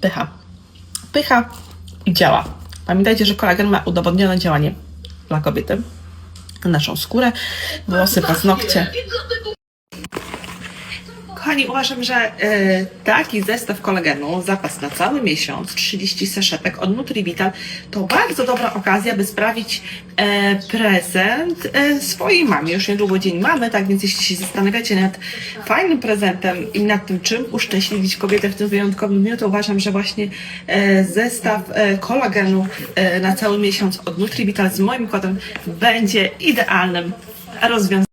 Pycha. Pycha i działa. Pamiętajcie, że kolagen ma udowodnione działanie dla kobiety na naszą skórę, włosy, paznokcie. Kochani, uważam, że e, taki zestaw kolagenu, zapas na cały miesiąc, 30 saszetek od Nutrivital, to bardzo dobra okazja, by sprawić e, prezent e, swojej mamie. Już niedługo dzień mamy, tak więc jeśli się zastanawiacie nad fajnym prezentem i nad tym, czym uszczęśliwić kobietę w tym wyjątkowym dniu, to uważam, że właśnie e, zestaw e, kolagenu e, na cały miesiąc od Nutrivital z moim kodem będzie idealnym rozwiązaniem.